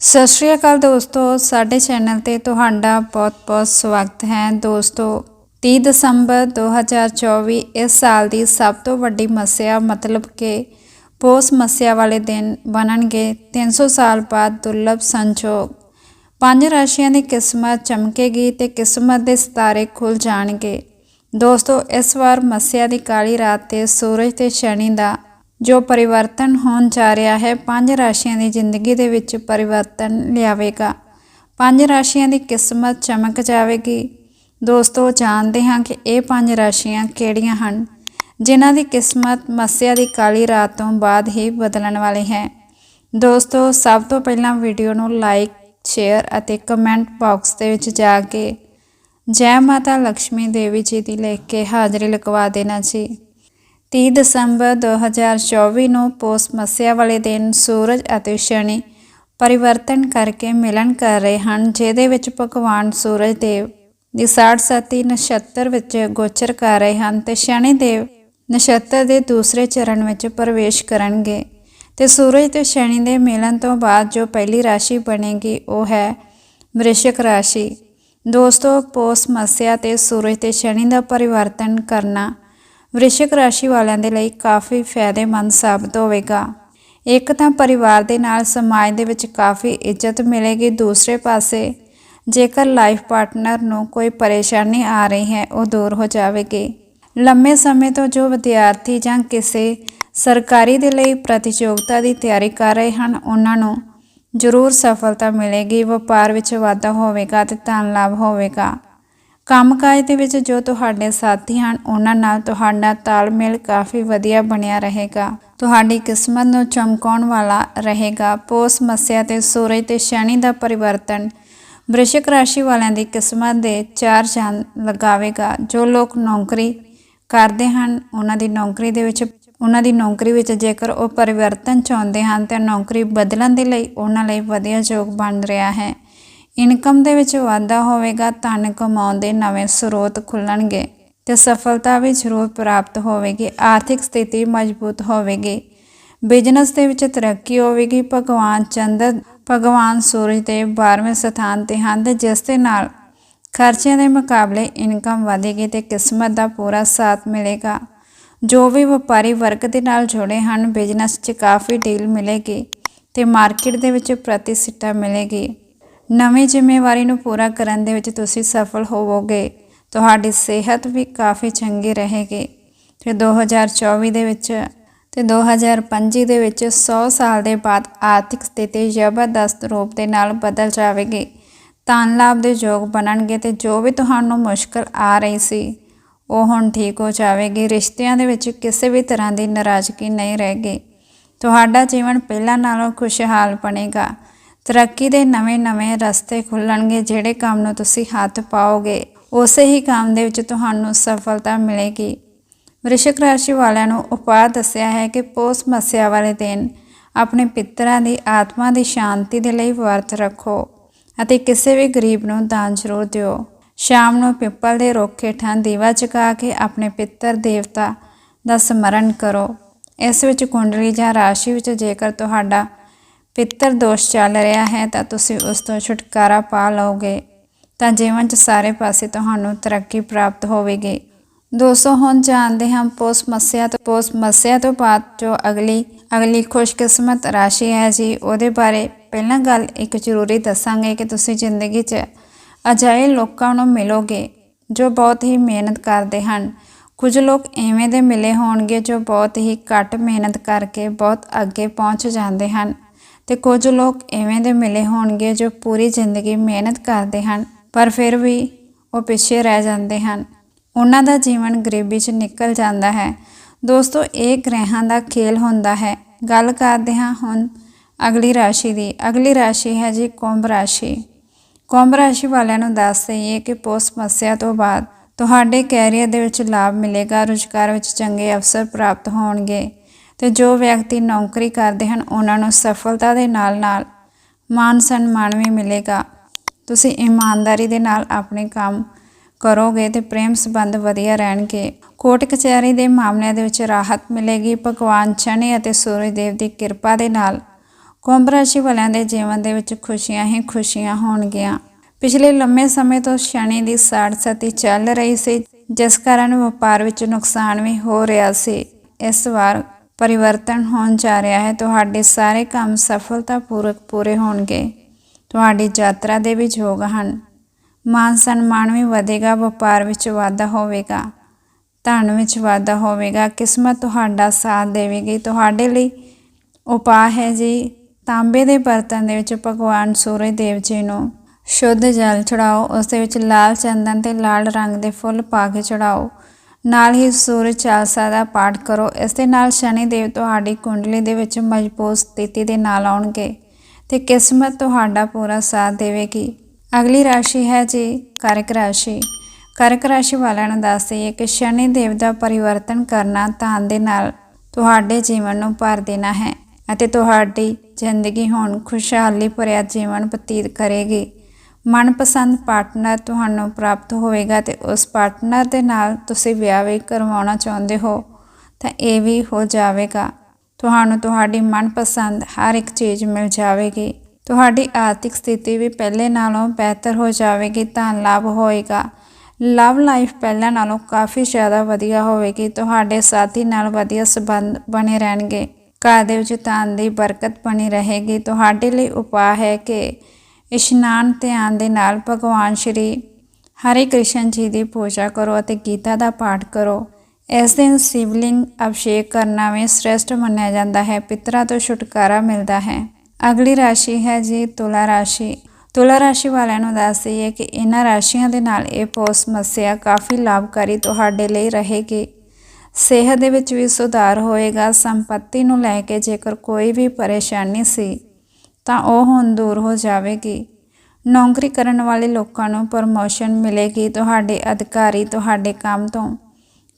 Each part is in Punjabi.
ਸਤਿ ਸ਼੍ਰੀ ਅਕਾਲ ਦੋਸਤੋ, ਸਾਡੇ ਚੈਨਲ ਤੇ ਤੁਹਾਡਾ ਬਹੁਤ-ਬਹੁਤ ਸਵਾਗਤ ਹੈ। ਦੋਸਤੋ 30 ਦਸੰਬਰ 2024 ਇਸ ਸਾਲ ਦੀ ਸਭ ਤੋਂ ਵੱਡੀ ਮੱਸਿਆ ਮਤਲਬ ਕਿ ਪੋਸ ਮੱਸਿਆ ਵਾਲੇ ਦਿਨ ਬਣਨਗੇ। 300 ਸਾਲ ਬਾਅਦ ਦੁਰਲਭ ਸੰਜੋਗ। ਪੰਜ ਰਾਸ਼ੀਆਂ ਦੀ ਕਿਸਮਤ ਚਮਕੇਗੀ ਤੇ ਕਿਸਮਤ ਦੇ ਸਿਤਾਰੇ ਖੁੱਲ ਜਾਣਗੇ। ਦੋਸਤੋ, ਇਸ ਵਾਰ ਮੱਸਿਆ ਦੀ ਕਾਲੀ ਰਾਤ ਤੇ ਸੂਰਜ ਤੇ ਸ਼ਨੀ ਦਾ ਜੋ ਪਰਿਵਰਤਨ ਹੋਣ ਜਾ ਰਿਹਾ ਹੈ, ਪੰਜ ਰਾਸ਼ੀਆਂ ਦੀ ਜ਼ਿੰਦਗੀ ਦੇ ਵਿੱਚ ਪਰਿਵਰਤਨ ਲਿਆਵੇਗਾ। ਪੰਜ ਰਾਸ਼ੀਆਂ ਦੀ ਕਿਸਮਤ ਚਮਕ ਜਾਵੇਗੀ। ਦੋਸਤੋ ਜਾਣਦੇ ਹਾਂ ਕਿ ਇਹ ਪੰਜ ਰਾਸ਼ੀਆਂ ਕਿਹੜੀਆਂ ਹਨ, ਜਿਨ੍ਹਾਂ ਦੀ ਕਿਸਮਤ ਮੱਸਿਆ ਦੀ ਕਾਲੀ ਰਾਤ ਤੋਂ ਬਾਅਦ ਹੀ ਬਦਲਣ ਵਾਲੀ ਹੈ। ਦੋਸਤੋ, ਸਭ ਤੋਂ ਪਹਿਲਾਂ ਵੀਡੀਓ ਨੂੰ ਲਾਈਕ, ਸ਼ੇਅਰ ਅਤੇ ਕਮੈਂਟ ਬਾਕਸ ਦੇ ਵਿੱਚ ਜਾ ਕੇ ਜੈ ਮਾਤਾ ਲక్ష్ਮੀ ਦੇਵੀ ਜੀ ਦੀ ਲਿਖ ਕੇ ਹਾਜ਼ਰੀ ਲਗਵਾ ਦੇਣਾ ਜੀ। 30 ਦਸੰਬਰ 2024 ਨੂੰ ਪੋਸ ਮੱਸਿਆ ਵਾਲੇ ਦਿਨ ਸੂਰਜ ਅਤੇ ਸ਼ਨੀ ਪਰਿਵਰਤਨ ਕਰਕੇ ਮਿਲਣ ਕਰ ਰਹੇ ਹਨ, ਜਿਹਦੇ ਵਿੱਚ ਭਗਵਾਨ ਸੂਰਜ ਦੇਵ ਦੀ 67 ਨਛੱਤਰ ਵਿੱਚ ਗੋਚਰ ਕਰ ਰਹੇ ਹਨ ਤੇ ਸ਼ਨੀ ਦੇਵ ਨਛੱਤਰ ਦੇ ਦੂਸਰੇ ਚਰਨ ਵਿੱਚ ਪ੍ਰਵੇਸ਼ ਕਰਨਗੇ। ਤੇ ਸੂਰਜ ਤੇ ਸ਼ਨੀ ਦੇ ਮਿਲਣ ਤੋਂ ਬਾਅਦ ਜੋ ਪਹਿਲੀ ਰਾਸ਼ੀ ਬਣੇਗੀ, ਉਹ ਹੈ ਵ੍ਰਿਸ਼ਕ ਰਾਸ਼ੀ। ਦੋਸਤੋ ਪੋਸ ਮੱਸਿਆ ਤੇ ਸੂਰਜ ਤੇ ਸ਼ਨੀ ਦਾ ਪਰਿਵਰਤਨ ਕਰਨਾ ਵ੍ਰਿਸ਼ਕ ਰਾਸ਼ੀ ਵਾਲਿਆਂ ਦੇ ਲਈ ਕਾਫੀ ਫਾਇਦੇਮੰਦ ਸਾਬਤ ਹੋਵੇਗਾ। ਇੱਕ ਤਾਂ ਪਰਿਵਾਰ ਦੇ ਨਾਲ ਸਮਾਜ ਦੇ ਵਿੱਚ ਕਾਫੀ ਇੱਜ਼ਤ ਮਿਲੇਗੀ ਦੂਸਰੇ ਪਾਸੇ, ਜੇਕਰ ਲਾਈਫ ਪਾਰਟਨਰ ਨੂੰ ਕੋਈ ਪਰੇਸ਼ਾਨੀ ਆ ਰਹੀ ਹੈ, ਉਹ ਦੂਰ ਹੋ ਜਾਵੇਗੀ। ਲੰਮੇ ਸਮੇਂ ਤੋਂ ਜੋ ਵਿਦਿਆਰਥੀ ਜਾਂ ਕਿਸੇ ਸਰਕਾਰੀ ਦੇ ਲਈ ਪ੍ਰਤੀਯੋਗਤਾ ਦੀ ਤਿਆਰੀ ਕਰ ਰਹੇ ਹਨ, ਉਹਨਾਂ ਨੂੰ ਜ਼ਰੂਰ ਸਫਲਤਾ ਮਿਲੇਗੀ, ਵਪਾਰ ਵਿੱਚ ਵਾਧਾ ਹੋਵੇਗਾ ਤੇ ਧਨ ਲਾਭ ਹੋਵੇਗਾ। ਕੰਮਕਾਜ ਦੇ ਵਿੱਚ ਜੋ ਤੁਹਾਡੇ ਸਾਥੀ ਹਨ, ਉਹਨਾਂ ਨਾਲ ਤੁਹਾਡਾ ਤਾਲਮੇਲ ਕਾਫੀ ਵਧੀਆ ਬਣਿਆ ਰਹੇਗਾ। ਤੁਹਾਡੀ ਕਿਸਮਤ ਨੂੰ ਚਮਕਾਉਣ ਵਾਲਾ ਰਹੇਗਾ। ਪੋਸ ਮੱਸਿਆ ਤੇ ਸੂਰਜ ਤੇ ਸ਼ਨੀ ਦਾ ਪਰਿਵਰਤਨ ਵ੍ਰਿਸ਼ਕ ਰਾਸ਼ੀ ਵਾਲਿਆਂ ਦੀ ਕਿਸਮਤ ਦੇ ਚਾਰ ਚੰਨ ਲਗਾਵੇਗਾ। ਜੋ ਲੋਕ ਨੌਕਰੀ ਕਰਦੇ ਹਨ, ਉਹਨਾਂ ਦੀ ਨੌਕਰੀ ਦੇ ਵਿੱਚ, ਉਹਨਾਂ ਦੀ ਨੌਕਰੀ ਵਿੱਚ ਜੇਕਰ ਉਹ ਪਰਿਵਰਤਨ ਚਾਹੁੰਦੇ ਹਨ, ਤਾਂ ਨੌਕਰੀ ਬਦਲਣ ਦੇ ਲਈ ਉਹਨਾਂ ਲਈ ਵਧੀਆ ਯੋਗ ਬਣ ਰਿਹਾ ਹੈ। ਇਨਕਮ ਦੇ ਵਿੱਚ ਵਾਧਾ ਹੋਵੇਗਾ, ਧਨ ਕਮਾਉਣ ਦੇ ਨਵੇਂ ਸਰੋਤ ਖੁੱਲਣਗੇ ਤੇ ਸਫਲਤਾ ਵੀ ਜ਼ਰੂਰ ਪ੍ਰਾਪਤ ਹੋਵੇਗੀ, ਆਰਥਿਕ ਸਥਿਤੀ ਮਜ਼ਬੂਤ ਹੋਵੇਗੀ। ਬਿਜ਼ਨਸ ਦੇ ਵਿੱਚ ਤਰੱਕੀ ਹੋਵੇਗੀ, ਭਗਵਾਨ ਚੰਦਰ ਭਗਵਾਨ ਸੂਰਜ ਦੇ 12ਵੇਂ ਸਥਾਨ ਤੇ ਹਨ ਤੇ ਜਿਸ ਦੇ ਨਾਲ ਖਰਚਿਆਂ ਦੇ ਮੁਕਾਬਲੇ ਇਨਕਮ ਵਧੇਗੀ ਤੇ ਕਿਸਮਤ ਦਾ ਪੂਰਾ ਸਾਥ ਮਿਲੇਗਾ। ਜੋ ਵੀ ਵਪਾਰੀ ਵਰਗ ਦੇ ਨਾਲ ਜੁੜੇ ਹਨ, ਬਿਜ਼ਨਸ 'ਚ ਕਾਫੀ ਡੀਲ ਮਿਲੇਗੀ ਤੇ ਮਾਰਕੀਟ ਦੇ ਵਿੱਚ ਪ੍ਰਤੀਸ਼ਠਤਾ ਮਿਲੇਗੀ। ਨਵੀਂ ਜ਼ਿੰਮੇਵਾਰੀ ਨੂੰ ਪੂਰਾ ਕਰਨ ਦੇ ਵਿੱਚ ਤੁਸੀਂ ਸਫਲ ਹੋਵੋਗੇ। ਤੁਹਾਡੀ ਸਿਹਤ ਵੀ ਕਾਫੀ ਚੰਗੀ ਰਹੇਗੀ। ਤੇ 2024 ਦੇ ਵਿੱਚ ਤੇ 2025 ਦੇ ਵਿੱਚ 100 ਸਾਲ ਦੇ ਬਾਅਦ ਆਰਥਿਕ ਸਥਿਤੀ ਜ਼ਬਰਦਸਤ ਰੂਪ ਦੇ ਨਾਲ ਬਦਲ ਜਾਵੇਗੀ। ਧਨ ਲਾਭ ਦੇ ਯੋਗ ਬਣਨਗੇ ਤੇ ਜੋ ਵੀ ਤੁਹਾਨੂੰ ਮੁਸ਼ਕਲ ਆ ਰਹੀ ਸੀ, ਉਹ ਹੁਣ ਠੀਕ ਹੋ ਜਾਵੇਗੀ। ਰਿਸ਼ਤਿਆਂ ਦੇ ਵਿੱਚ ਕਿਸੇ ਵੀ ਤਰ੍ਹਾਂ ਦੀ ਨਾਰਾਜ਼ਗੀ ਨਹੀਂ ਰਹੇਗੀ। ਤੁਹਾਡਾ ਜੀਵਨ ਪਹਿਲਾਂ ਨਾਲੋਂ ਖੁਸ਼ਹਾਲ ਬਣੇਗਾ। ਤਰੱਕੀ ਦੇ ਨਵੇਂ-ਨਵੇਂ ਰਸਤੇ ਖੁੱਲਣਗੇ ਜਿਹੜੇ ਕੰਮ ਨੂੰ ਤੁਸੀਂ ਹੱਥ ਪਾਓਗੇ, ਉਸੇ ਹੀ ਕੰਮ ਦੇ ਵਿੱਚ ਤੁਹਾਨੂੰ ਸਫਲਤਾ ਮਿਲੇਗੀ। ਵ੍ਰਿਸ਼ਕ ਰਾਸ਼ੀ ਵਾਲਿਆਂ ਨੂੰ ਉਪਾਅ ਦੱਸਿਆ ਹੈ ਕਿ ਪੋਸ ਮੱਸਿਆ ਵਾਲੇ ਦਿਨ ਆਪਣੇ ਪਿੱਤਰਾਂ ਦੀ ਆਤਮਾ ਦੀ ਸ਼ਾਂਤੀ ਦੇ ਲਈ ਵਰਤ ਰੱਖੋ ਅਤੇ ਕਿਸੇ ਵੀ ਗਰੀਬ ਨੂੰ ਦਾਨ ਜ਼ਰੂਰ ਦਿਓ। ਸ਼ਾਮ ਨੂੰ ਪਿੱਪਲ ਦੇ ਰੁੱਖ ਹੇਠਾਂ ਦੀਵਾ ਜਗਾ ਕੇ ਆਪਣੇ ਪਿੱਤਰ ਦੇਵਤਾ ਦਾ ਸਮਰਨ ਕਰੋ। ਇਸ ਵਿੱਚ ਕੁੰਡਲੀ ਜਾਂ ਰਾਸ਼ੀ ਵਿੱਚ ਜੇਕਰ ਤੁਹਾਡਾ ਪਿੱਤਰ ਦੋਸ਼ ਚੱਲ ਰਿਹਾ ਹੈ, ਤਾਂ ਤੁਸੀਂ ਉਸ ਤੋਂ ਛੁਟਕਾਰਾ ਪਾ ਲਓਗੇ। ਤਾਂ ਜੀਵਨ 'ਚ ਸਾਰੇ ਪਾਸੇ ਤੁਹਾਨੂੰ ਤਰੱਕੀ ਪ੍ਰਾਪਤ ਹੋਵੇਗੀ। ਦੋਸਤੋ, ਹੁਣ ਜਾਣਦੇ ਹਾਂ ਪੋਸ ਮੱਸਿਆ ਤੋਂ, ਪੋਸ ਮੱਸਿਆ ਤੋਂ ਬਾਅਦ ਜੋ ਅਗਲੀ ਅਗਲੀ ਖੁਸ਼ਕਿਸਮਤ ਰਾਸ਼ੀ ਹੈ ਜੀ, ਉਹਦੇ ਬਾਰੇ ਪਹਿਲਾਂ ਗੱਲ ਇੱਕ ਜ਼ਰੂਰੀ ਦੱਸਾਂਗੇ ਕਿ ਤੁਸੀਂ ਜ਼ਿੰਦਗੀ 'ਚ ਅਜਾਏ ਲੋਕਾਂ ਨੂੰ ਮਿਲੋਗੇ ਜੋ ਬਹੁਤ ਹੀ ਮਿਹਨਤ ਕਰਦੇ ਹਨ। ਕੁਝ ਲੋਕ ਐਵੇਂ ਦੇ ਮਿਲੇ ਹੋਣਗੇ ਜੋ ਬਹੁਤ ਹੀ ਘੱਟ ਮਿਹਨਤ ਕਰਕੇ ਬਹੁਤ ਅੱਗੇ ਪਹੁੰਚ ਜਾਂਦੇ ਹਨ। ਤੇ ਕੁਝ ਲੋਕ ਐਵੇਂ ਦੇ ਮਿਲੇ ਹੋਣਗੇ ਜੋ ਪੂਰੀ ਜ਼ਿੰਦਗੀ ਮਿਹਨਤ ਕਰਦੇ ਹਨ, ਪਰ ਫਿਰ ਵੀ ਉਹ ਪਿੱਛੇ ਰਹਿ ਜਾਂਦੇ ਹਨ। ਉਹਨਾਂ ਦਾ ਜੀਵਨ ਗਰੀਬੀ 'ਚ ਨਿਕਲ ਜਾਂਦਾ ਹੈ। ਦੋਸਤੋ, ਇਹ ਗ੍ਰਹਿਾਂ ਦਾ ਖੇਲ ਹੁੰਦਾ ਹੈ। ਗੱਲ ਕਰਦੇ ਹਾਂ ਹੁਣ ਅਗਲੀ ਰਾਸ਼ੀ ਦੀ। ਅਗਲੀ ਰਾਸ਼ੀ ਹੈ ਜੀ ਕੁੰਭ ਰਾਸ਼ੀ। ਕੁੰਭ ਰਾਸ਼ੀ ਵਾਲਿਆਂ ਨੂੰ ਦੱਸ ਦਈਏ ਕਿ ਪੋਸ ਮੱਸਿਆ ਤੋਂ ਬਾਅਦ ਤੁਹਾਡੇ ਕੈਰੀਅਰ ਦੇ ਵਿੱਚ ਲਾਭ ਮਿਲੇਗਾ, ਰੁਜ਼ਗਾਰ ਵਿੱਚ ਚੰਗੇ ਅਵਸਰ ਪ੍ਰਾਪਤ ਹੋਣਗੇ। ਤੇ ਜੋ ਵਿਅਕਤੀ ਨੌਕਰੀ ਕਰਦੇ ਹਨ, ਉਹਨਾਂ ਨੂੰ ਸਫਲਤਾ ਦੇ ਨਾਲ-ਨਾਲ ਮਾਨ ਸਨਮਾਨ ਵੀ ਮਿਲੇਗਾ। ਤੁਸੀਂ ਇਮਾਨਦਾਰੀ ਦੇ ਨਾਲ ਆਪਣੇ ਕੰਮ ਕਰੋਗੇ ਤੇ ਪ੍ਰੇਮ ਸੰਬੰਧ ਵਧੀਆ ਰਹਿਣਗੇ। ਕੋਰਟ ਕਚਹਿਰੀ ਦੇ ਮਾਮਲਿਆਂ ਦੇ ਵਿੱਚ ਰਾਹਤ ਮਿਲੇਗੀ। ਭਗਵਾਨ ਸ਼ਨੀ ਅਤੇ ਸੂਰਜ ਦੇਵ ਦੀ ਕਿਰਪਾ ਦੇ ਨਾਲ ਕੁੰਭ ਰਾਸ਼ੀ ਵਾਲਿਆਂ ਦੇ ਜੀਵਨ ਦੇ ਵਿੱਚ ਖੁਸ਼ੀਆਂ ਹੀ ਖੁਸ਼ੀਆਂ ਹੋਣਗੀਆਂ। ਪਿਛਲੇ ਲੰਮੇ ਸਮੇਂ ਤੋਂ ਸ਼ਨੀ ਦੀ ਸਾੜ ਸਤੀ ਚੱਲ ਰਹੀ ਸੀ, ਜਿਸ ਕਾਰਨ ਵਪਾਰ ਵਿੱਚ ਨੁਕਸਾਨ ਵੀ ਹੋ ਰਿਹਾ ਸੀ। ਇਸ ਵਾਰ ਪਰਿਵਰਤਨ ਹੋਣ ਜਾ ਰਿਹਾ ਹੈ, ਤੁਹਾਡੇ ਸਾਰੇ ਕੰਮ ਸਫਲਤਾਪੂਰਵਕ ਪੂਰੇ ਹੋਣਗੇ। ਤੁਹਾਡੀ ਯਾਤਰਾ ਦੇ ਵੀ ਯੋਗ ਹਨ। ਮਾਨ ਸਨਮਾਨ ਵੀ ਵਧੇਗਾ, ਵਪਾਰ ਵਿੱਚ ਵਾਧਾ ਹੋਵੇਗਾ, ਧਨ ਵਿੱਚ ਵਾਧਾ ਹੋਵੇਗਾ, ਕਿਸਮਤ ਤੁਹਾਡਾ ਸਾਥ ਦੇਵੇਗੀ। ਤੁਹਾਡੇ ਲਈ ਉਪਾਅ ਹੈ ਜੀ, ਤਾਂਬੇ ਦੇ ਬਰਤਨ ਦੇ ਵਿੱਚ ਭਗਵਾਨ ਸੂਰਜ ਦੇਵ ਜੀ ਨੂੰ ਸ਼ੁੱਧ ਜਲ ਚੜਾਓ ਉਸ ਦੇ ਵਿੱਚ ਲਾਲ ਚੰਦਨ ਤੇ ਲਾਲ ਰੰਗ ਦੇ ਫੁੱਲ ਪਾ ਕੇ ਚੜਾਓ ਨਾਲ ਹੀ ਸੂਰਜ ਚਾਲਸਾ ਦਾ ਪਾਠ ਕਰੋ। ਇਸ ਦੇ ਨਾਲ ਸ਼ਨੀ ਦੇਵ ਤੁਹਾਡੀ ਕੁੰਡਲੀ ਦੇ ਵਿੱਚ ਮਜ਼ਬੂਤ ਸਥਿਤੀ ਦੇ ਨਾਲ ਆਉਣਗੇ ਤੇ ਕਿਸਮਤ ਤੁਹਾਡਾ ਪੂਰਾ ਸਾਥ ਦੇਵੇਗੀ। ਅਗਲੀ ਰਾਸ਼ੀ ਹੈ ਜੀ ਕਰਕ ਰਾਸ਼ੀ। ਕਰਕ ਰਾਸ਼ੀ ਵਾਲਿਆਂ ਨੂੰ ਦੱਸ ਦਈਏ ਕਿ ਸ਼ਨੀ ਦੇਵ ਦਾ ਪਰਿਵਰਤਨ ਕਰਨਾ ਧਨ ਦੇ ਨਾਲ ਤੁਹਾਡੇ ਜੀਵਨ ਨੂੰ ਭਰ ਦੇਣਾ ਹੈ ਅਤੇ ਤੁਹਾਡੀ ਜ਼ਿੰਦਗੀ ਹੁਣ ਖੁਸ਼ਹਾਲੀ ਭਰਿਆ ਜੀਵਨ ਬਤੀਤ ਕਰੇਗੀ। ਮਨਪਸੰਦ ਪਾਰਟਨਰ ਤੁਹਾਨੂੰ ਪ੍ਰਾਪਤ ਹੋਵੇਗਾ ਤੇ ਉਸ ਪਾਰਟਨਰ ਦੇ ਨਾਲ ਤੁਸੀਂ ਵਿਆਹ ਵੀ ਕਰਵਾਉਣਾ ਚਾਹੁੰਦੇ ਹੋ, ਤਾਂ ਇਹ ਵੀ ਹੋ ਜਾਵੇਗਾ। ਤੁਹਾਨੂੰ ਤੁਹਾਡੀ ਮਨਪਸੰਦ ਹਰ ਇੱਕ ਚੀਜ਼ ਮਿਲ ਜਾਵੇਗੀ। ਤੁਹਾਡੀ ਆਰਥਿਕ ਸਥਿਤੀ ਵੀ ਪਹਿਲੇ ਨਾਲੋਂ ਬਿਹਤਰ ਹੋ ਜਾਵੇਗੀ, ਤਾਂ ਲਾਭ ਹੋਏਗਾ। ਲਵ ਲਾਈਫ ਪਹਿਲਾਂ ਨਾਲੋਂ ਕਾਫੀ ਜ਼ਿਆਦਾ ਵਧੀਆ ਹੋਵੇਗੀ। ਤੁਹਾਡੇ ਸਾਥੀ ਨਾਲ ਵਧੀਆ ਸਬੰਧ ਬਣੇ ਰਹਿਣਗੇ। ਘਰ ਦੇ ਵਿੱਚ ਧਨ ਦੀ ਬਰਕਤ ਬਣੀ ਰਹੇਗੀ। ਤੁਹਾਡੇ ਲਈ ਉਪਾਅ ਹੈ ਕਿ ਇਸ਼ਨਾਨ ਧਿਆਨ ਦੇ ਨਾਲ ਭਗਵਾਨ ਸ਼੍ਰੀ ਹਰੇ ਕ੍ਰਿਸ਼ਨ ਜੀ ਦੀ ਪੂਜਾ ਕਰੋ ਅਤੇ ਗੀਤਾ ਦਾ ਪਾਠ ਕਰੋ। ਇਸ ਦਿਨ ਸਿਵਲਿੰਗ ਅਭਿਸ਼ੇਕ ਕਰਨਾ ਵੀ ਸ੍ਰੇਸ਼ਟ ਮੰਨਿਆ ਜਾਂਦਾ ਹੈ। ਪਿਤਰਾਂ ਤੋਂ ਛੁਟਕਾਰਾ ਮਿਲਦਾ ਹੈ। ਅਗਲੀ ਰਾਸ਼ੀ ਹੈ ਜੀ ਤੁਲਾ ਰਾਸ਼ੀ। ਤੁਲਾ ਰਾਸ਼ੀ ਵਾਲਿਆਂ ਨੂੰ ਦੱਸ ਦਈਏ ਕਿ ਇਹਨਾਂ ਰਾਸ਼ੀਆਂ ਦੇ ਨਾਲ ਇਹ ਪੋਸ ਸਮੱਸਿਆ ਕਾਫੀ ਲਾਭਕਾਰੀ ਤੁਹਾਡੇ ਲਈ ਰਹੇਗੀ। ਸਿਹਤ ਦੇ ਵਿੱਚ ਵੀ ਸੁਧਾਰ ਹੋਏਗਾ। ਸੰਪਤੀ ਨੂੰ ਲੈ ਕੇ ਜੇਕਰ ਕੋਈ ਵੀ ਪਰੇਸ਼ਾਨੀ ਸੀ ਤਾਂ ਉਹ ਹੁਣ ਦੂਰ ਹੋ ਜਾਵੇਗੀ। ਨੌਕਰੀ ਕਰਨ ਵਾਲੇ ਲੋਕਾਂ ਨੂੰ ਪ੍ਰਮੋਸ਼ਨ ਮਿਲੇਗੀ ਤੁਹਾਡੇ ਅਧਿਕਾਰੀ ਤੁਹਾਡੇ ਕੰਮ ਤੋਂ।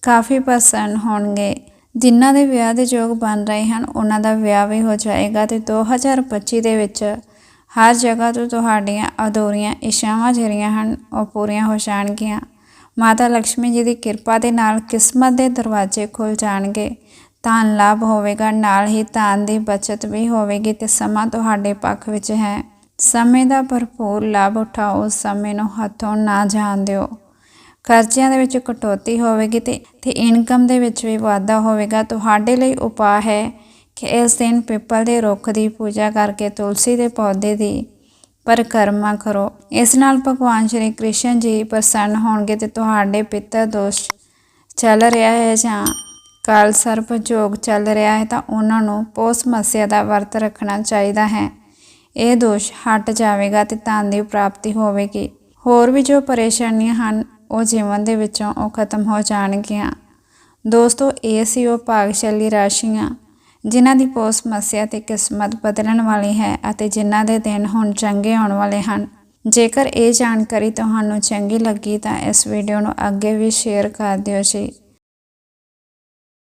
ਕਾਫੀ ਪ੍ਰਸੰਨ ਹੋਣਗੇ। ਜਿਨ੍ਹਾਂ ਦੇ ਵਿਆਹ ਦੇ ਯੋਗ ਬਣ ਰਹੇ ਹਨ, ਉਹਨਾਂ ਦਾ ਵਿਆਹ ਵੀ ਹੋ ਜਾਏਗਾ ਤੇ 2025 ਦੇ ਵਿੱਚ ਹਰ ਜਗ੍ਹਾ ਤੋਂ ਤੁਹਾਡੀਆਂ ਅਧੂਰੀਆਂ ਇਸ਼ਾਵਾਂ ਜਿਹੜੀਆਂ ਹਨ, ਉਹ ਪੂਰੀਆਂ ਹੋ ਜਾਣਗੀਆਂ। ਮਾਤਾ ਲక్ష్ਮੀ ਜੀ ਦੀ ਕਿਰਪਾ ਦੇ ਨਾਲ ਕਿਸਮਤ ਦੇ ਦਰਵਾਜ਼ੇ ਖੁੱਲ ਜਾਣਗੇ। ਧਨ ਲਾਭ ਹੋਵੇਗਾ, ਨਾਲ ਹੀ ਧਨ ਦੀ ਬਚਤ ਵੀ ਹੋਵੇਗੀ ਤੇ ਸਮਾਂ ਤੁਹਾਡੇ ਪੱਖ ਵਿੱਚ ਹੈ। ਸਮੇਂ ਦਾ ਭਰਪੂਰ ਲਾਭ ਉਠਾਓ, ਸਮੇਂ ਨੂੰ ਹੱਥੋਂ ਨਾ ਜਾਣ ਦਿਓ। ਖਰਚਿਆਂ ਦੇ ਵਿੱਚ ਕਟੌਤੀ ਹੋਵੇਗੀ ਤੇ ਤੇ ਇਨਕਮ ਦੇ ਵਿੱਚ ਵੀ ਵਾਧਾ ਹੋਵੇਗਾ। ਤੁਹਾਡੇ ਲਈ ਉਪਾਅ ਹੈ ਕਿ ਇਸ ਦਿਨ ਪਿੱਪਲ ਦੇ ਰੁੱਖ ਦੀ ਪੂਜਾ ਕਰਕੇ ਤੁਲਸੀ ਦੇ ਪੌਦੇ ਦੀ ਪਰਿਕਰਮਾ ਕਰੋ। ਇਸ ਨਾਲ ਭਗਵਾਨ ਸ਼੍ਰੀ ਕ੍ਰਿਸ਼ਨ ਜੀ ਪ੍ਰਸੰਨ ਹੋਣਗੇ ਤੇ ਤੁਹਾਡੇ ਪਿੱਤਰ ਦੋਸ਼ ਚੱਲ ਰਿਹਾ ਹੈ ਜਾਂ ਕਾਲ ਸਰਪ ਜੋਗ ਚੱਲ ਰਿਹਾ ਹੈ ਤਾਂ ਉਹਨਾਂ ਨੂੰ ਪੋਸ ਮਸਿਆ ਦਾ ਵਰਤ ਰੱਖਣਾ ਚਾਹੀਦਾ ਹੈ। ਇਹ ਦੋਸ਼ ਹਟ ਜਾਵੇਗਾ ਤੇ ਧਨ ਦੀ ਪ੍ਰਾਪਤੀ ਹੋਵੇਗੀ। ਹੋਰ ਵੀ ਜੋ ਪਰੇਸ਼ਾਨੀਆਂ ਹਨ, ਉਹ ਜੀਵਨ ਦੇ ਵਿੱਚੋਂ ਉਹ ਖਤਮ ਹੋ ਜਾਣਗੀਆਂ। ਦੋਸਤੋ, ਇਹ ਸੀ ਉਹ ਭਾਗਸ਼ਾਲੀ ਰਾਸ਼ੀਆਂ, ਜਿਨ੍ਹਾਂ ਦੀ ਪੋਸ ਮਸਿਆ ਤੇ ਕਿਸਮਤ ਬਦਲਣ ਵਾਲੀ ਹੈ ਅਤੇ ਜਿਨ੍ਹਾਂ ਦੇ ਦਿਨ ਹੁਣ ਚੰਗੇ ਆਉਣ ਵਾਲੇ ਹਨ। ਜੇਕਰ ਇਹ ਜਾਣਕਾਰੀ ਤੁਹਾਨੂੰ ਚੰਗੀ ਲੱਗੀ ਤਾਂ ਇਸ ਵੀਡੀਓ ਨੂੰ ਅੱਗੇ ਵੀ ਸ਼ੇਅਰ ਕਰ ਦਿਓ ਜੀ।